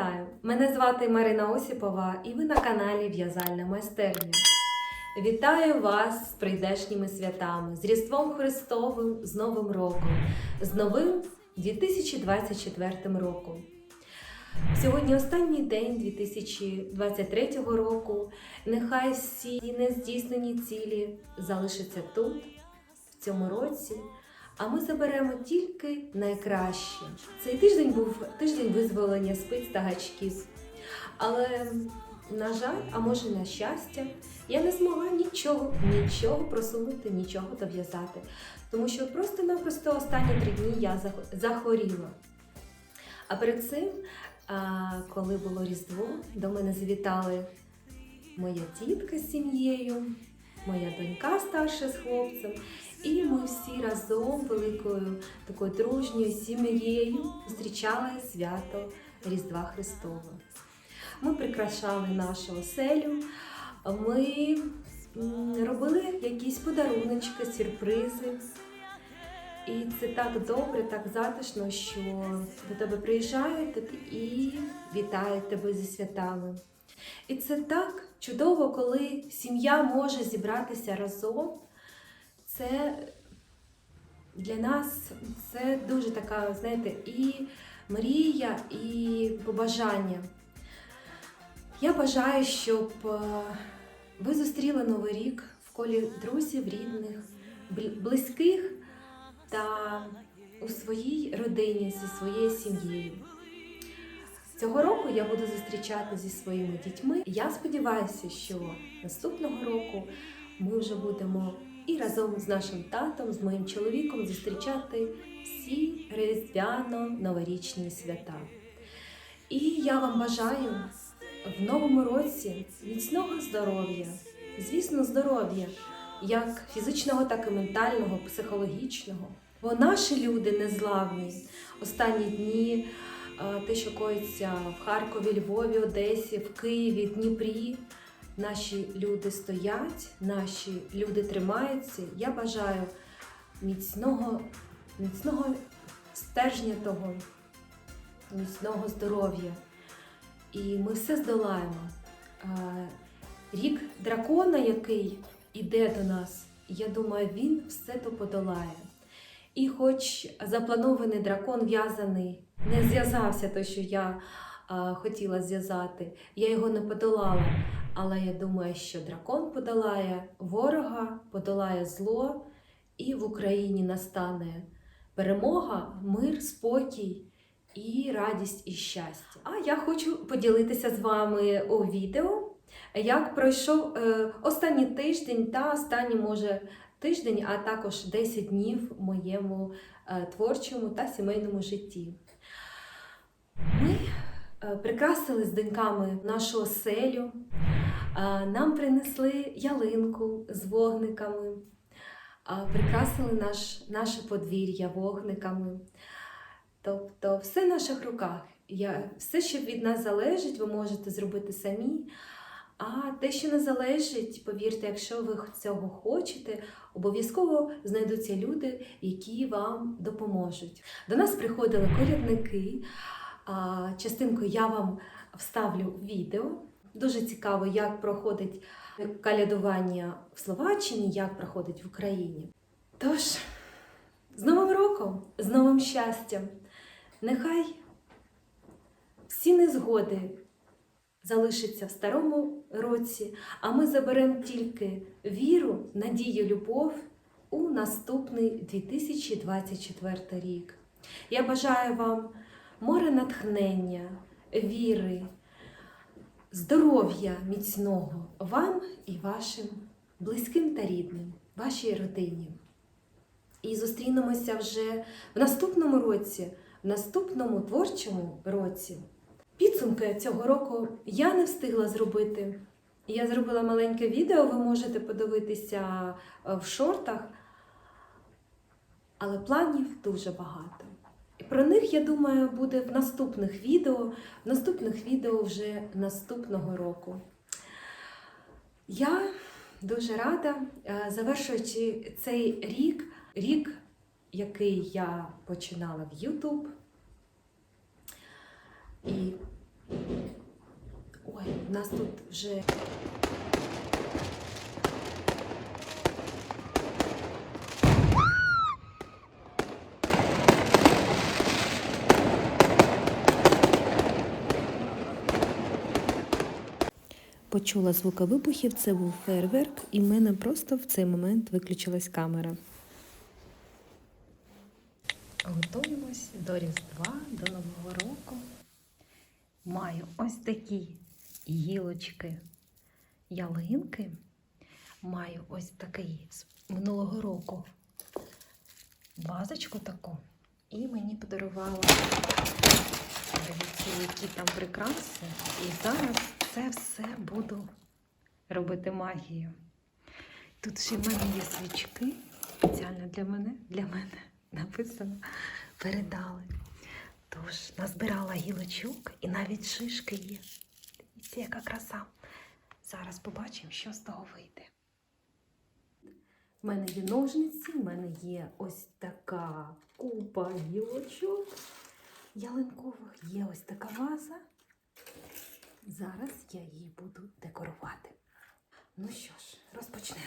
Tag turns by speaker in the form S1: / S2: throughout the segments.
S1: вітаю! Мене звати Марина Осіпова і ви на каналі В'язальна майстерня. Вітаю вас з прийдешніми святами, з Різдвом Христовим, з Новим роком, з новим 2024 роком. Сьогодні останній день 2023 року. Нехай всі нездійснені цілі залишаться тут, в цьому році. А ми заберемо тільки найкраще. Цей тиждень був тиждень визволення спиць та гачків. Але, на жаль, а може на щастя, я не змогла нічого, нічого просунути, нічого дов'язати. Тому що просто-напросто останні три дні я захворіла. А перед цим, коли було Різдво, до мене завітали моя тітка з сім'єю, моя донька старша з хлопцем. І ми всі разом великою такою дружньою сім'єю зустрічали свято Різдва Христова. Ми прикрашали нашу оселю, ми робили якісь подаруночки, сюрпризи. І це так добре, так затишно, що до тебе приїжджають і вітають тебе зі святами. І це так чудово, коли сім'я може зібратися разом. Це для нас це дуже така, знаєте, і мрія, і побажання. Я бажаю, щоб е, ви зустріли Новий рік в колі друзів, рідних, близьких та у своїй родині зі своєю сім'єю. Цього року я буду зустрічати зі своїми дітьми. Я сподіваюся, що наступного року ми вже будемо і разом з нашим татом, з моїм чоловіком зустрічати всі різдвяно-новорічні свята. І я вам бажаю в новому році міцного здоров'я, звісно, здоров'я, як фізичного, так і ментального, психологічного. Бо наші люди незламні. Останні дні те, що коїться в Харкові, Львові, Одесі, в Києві, Дніпрі. Наші люди стоять, наші люди тримаються. Я бажаю міцного, міцного стержня того, міцного здоров'я. І ми все здолаємо. Е, Рік дракона, який іде до нас, я думаю, він все то подолає. І хоч запланований дракон в'язаний не зв'язався, то що я е, хотіла зв'язати, я його не подолала. Але я думаю, що дракон подолає ворога, подолає зло, і в Україні настане перемога, мир, спокій і радість і щастя. А я хочу поділитися з вами у відео, як пройшов е, останній тиждень та останній, може, тиждень, а також 10 днів в моєму е, творчому та сімейному житті. Ми е, прикрасили з доньками нашу оселю. Нам принесли ялинку з вогниками, прикрасили наш, наше подвір'я вогниками. Тобто все в наших руках. Я, все, що від нас залежить, ви можете зробити самі. А те, що не залежить, повірте, якщо ви цього хочете, обов'язково знайдуться люди, які вам допоможуть. До нас приходили колядники. Частинку я вам вставлю відео. Дуже цікаво, як проходить калядування в Словаччині, як проходить в Україні. Тож, з Новим роком, з новим щастям! Нехай всі незгоди залишаться в старому році, а ми заберемо тільки віру, надію, любов у наступний 2024 рік. Я бажаю вам море натхнення, віри здоров'я міцного вам і вашим близьким та рідним, вашій родині. І зустрінемося вже в наступному році, в наступному творчому році. Підсумки цього року я не встигла зробити. Я зробила маленьке відео, ви можете подивитися е, в шортах, але планів дуже багато. Про них, я думаю, буде в наступних відео, в наступних відео вже наступного року. Я дуже рада, е, завершуючи цей рік, рік, який я починала в YouTube. І Ой, в нас тут вже. Почула звуки вибухів, це був фейерверк, і в мене просто в цей момент виключилась камера. Готуємось до Різдва, до Нового року. Маю ось такі гілочки ялинки. Маю ось такий з минулого року вазочку таку. І мені подарувала дивіться, які там прикраси. І зараз це все буду робити магію. Тут ще в мене є свічки. Спеціально для мене, для мене написано передали. Тож назбирала гілочок і навіть шишки є. Дивіться, яка краса. Зараз побачимо, що з того вийде. У мене є ножниці, в мене є ось така купа гілочок ялинкових, є ось така ваза. Зараз я її буду декорувати. Ну що ж, розпочнемо.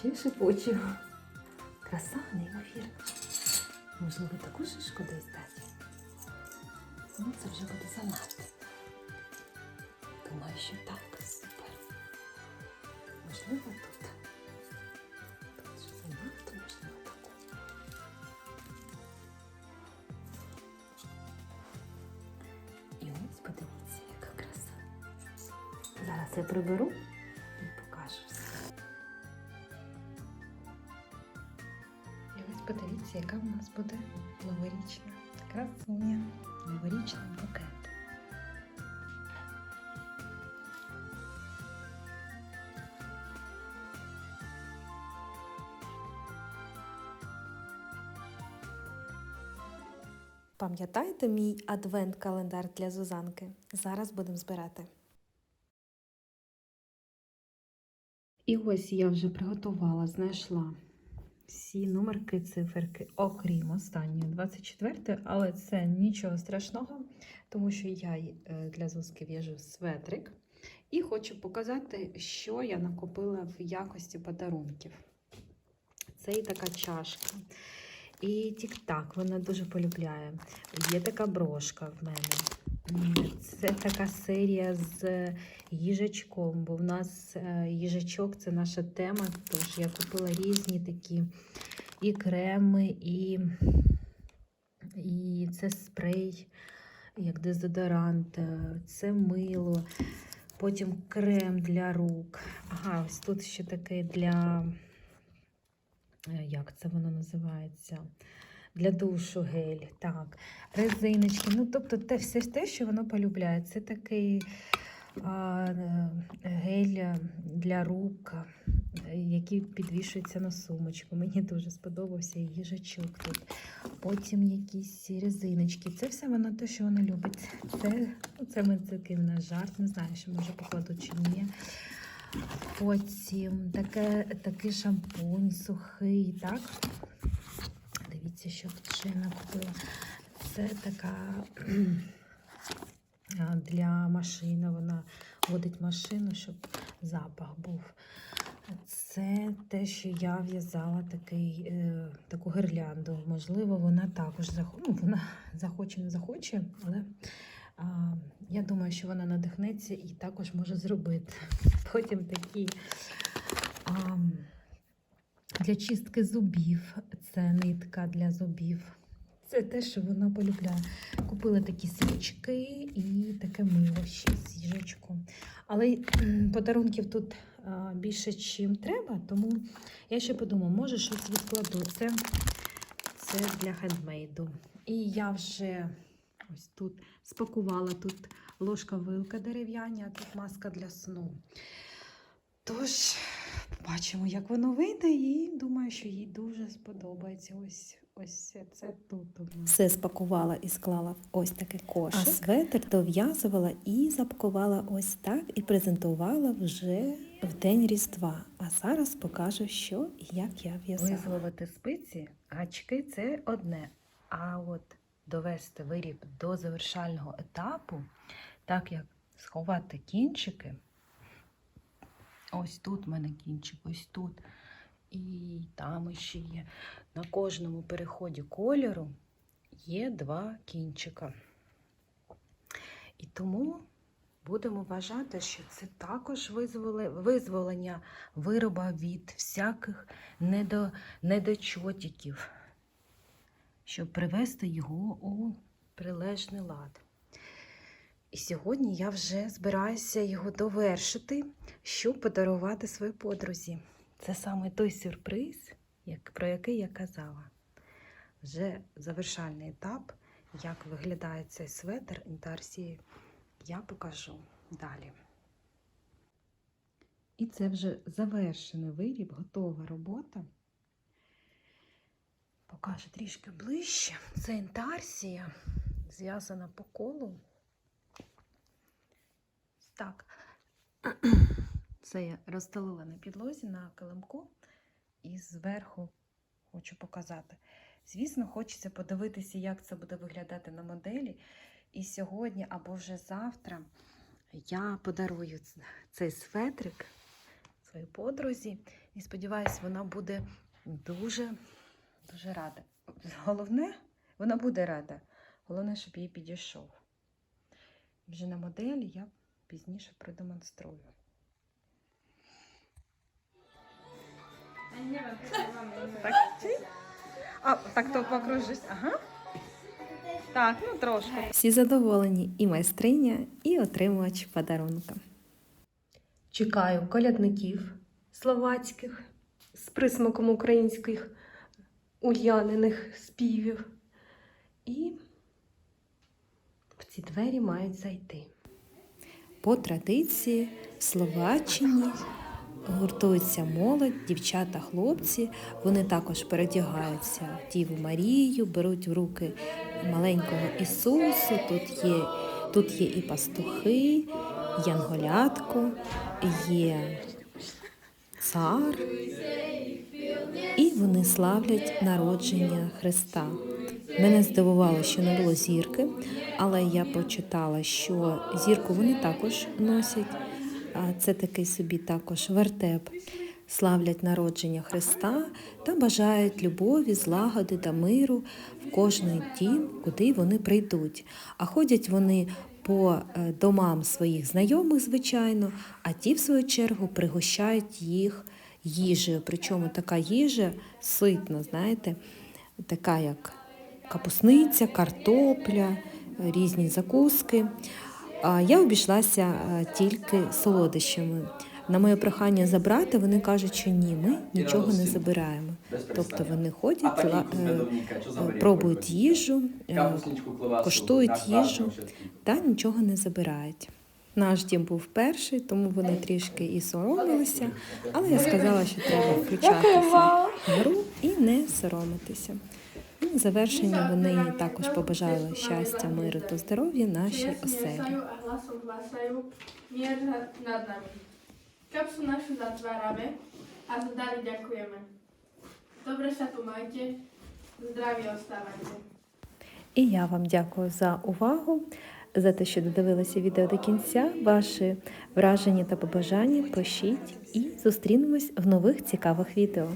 S1: Чи я шепочу? Краса неймовірна. Можливо, таку шишку десь дати. Ну, це вже буде занадто. Думаю, що так супер. Можливо, тут. Тут же занадто, можливо, таку. І ось подивіться, яка краса. Зараз я приберу ось яка в нас буде новорічна красуня, новорічний букет. Пам'ятаєте мій адвент-календар для Зузанки? Зараз будемо збирати. І ось я вже приготувала, знайшла всі номерки, циферки, окрім останньої 24, але це нічого страшного, тому що я е, для Зузки в'яжу светрик. І хочу показати, що я накопила в якості подарунків. Це і така чашка. І тік-так вона дуже полюбляє. Є така брошка в мене. Це така серія з їжачком, бо в нас е, їжачок це наша тема. Тож я купила різні такі і креми, і, і це спрей, як дезодорант, е, це мило, потім крем для рук. Ага, ось тут ще таке для. е, Як це воно називається? Для душу гель, так, резиночки. Ну, тобто, те, все те, що воно полюбляє. Це такий а, е, гель для рук, який підвішується на сумочку. Мені дуже сподобався їжачок тут. Потім якісь резиночки. Це все вона те, що вона любить. Це, ну, це ми такий на жарт, не знаю, що може покладу чи ні. Потім таке, такий шампунь сухий, так? Дивіться, що ще я накупила. Це така для машини. Вона водить машину, щоб запах був. Це те, що я в'язала такий, е, таку гирлянду. Можливо, вона також захоче, ну, вона захоче, не захоче, але а, я думаю, що вона надихнеться і також може зробити. Потім такі а, для чистки зубів. Це нитка для зубів. Це те, що вона полюбляє. Купила такі свічки і таке мило ще їжачком. Але подарунків тут більше, чим треба, тому я ще подумала, може щось відкладу. Це, це для хендмейду. І я вже ось тут спакувала тут ложка-вилка дерев'яні, а тут маска для сну. Тож, побачимо, як воно вийде, і думаю, що їй дуже сподобається. Ось ось це тут.
S2: Все спакувала і склала в ось такий
S1: А
S2: кошик.
S1: с-
S2: светр дов'язувала і запакувала ось так, і презентувала вже в день Різдва. А зараз покажу, що і як я в'язала.
S1: Визволити спиці, гачки це одне. А от довести виріб до завершального етапу, так як сховати кінчики. Ось тут в мене кінчик, ось тут. І там ще є. На кожному переході кольору є два кінчика. І тому будемо вважати, що це також визволення вироба від всяких недо, недочотиків, щоб привести його у прилежний лад. І сьогодні я вже збираюся його довершити, щоб подарувати своїй подрузі. Це саме той сюрприз, як, про який я казала. Вже завершальний етап, як виглядає цей светр інтарсії, я покажу далі. І це вже завершений виріб, готова робота. Покажу трішки ближче. Це інтарсія, зв'язана по колу. Так. Це я розстелила на підлозі на килимку і зверху хочу показати. Звісно, хочеться подивитися, як це буде виглядати на моделі. І сьогодні або вже завтра я подарую цей светрик своїй подрузі. І сподіваюся, вона буде дуже, дуже рада. Головне, вона буде рада. Головне, щоб їй підійшов. Вже на моделі я пізніше продемонструю. Так. А, так то покружись. Ага. Так, ну трошки.
S2: Всі задоволені і майстриня, і отримувач подарунка.
S3: Чекаю колядників словацьких з присмаком українських ульяниних співів. І в ці двері мають зайти.
S2: По традиції в Словаччині гуртується молодь, дівчата, хлопці. Вони також передягаються в Діву Марію, беруть в руки маленького Ісусу. Тут є, тут є і пастухи, янголятко, є цар. І вони славлять народження Христа. Мене здивувало, що не було зірки, але я почитала, що зірку вони також носять. Це такий собі також вертеп. Славлять народження Христа та бажають любові, злагоди та миру в кожний дім, куди вони прийдуть. А ходять вони по е, домам своїх знайомих, звичайно, а ті, в свою чергу, пригощають їх їжею. Причому така їжа ситна, знаєте, така як капусниця, картопля, різні закуски. Я обійшлася е, тільки солодощами. На моє прохання забрати, вони кажуть, що ні, ми нічого не забираємо. Тобто вони ходять, ла- е, е, пробують їжу, коштують їжу та нічого не забирають.
S1: Наш дім був перший, тому вони трішки і соромилися, але я сказала, що треба включатися в гру і не соромитися. Завершення вони також побажали щастя, миру та здоров'я нашій оселі.
S4: nad nad nami. Kapsu našu zatvárame a za dary ďakujeme. Dobre.
S1: І я вам дякую за увагу, за те, що додивилися відео до кінця. Ваші враження та побажання пишіть і зустрінемось в нових цікавих відео.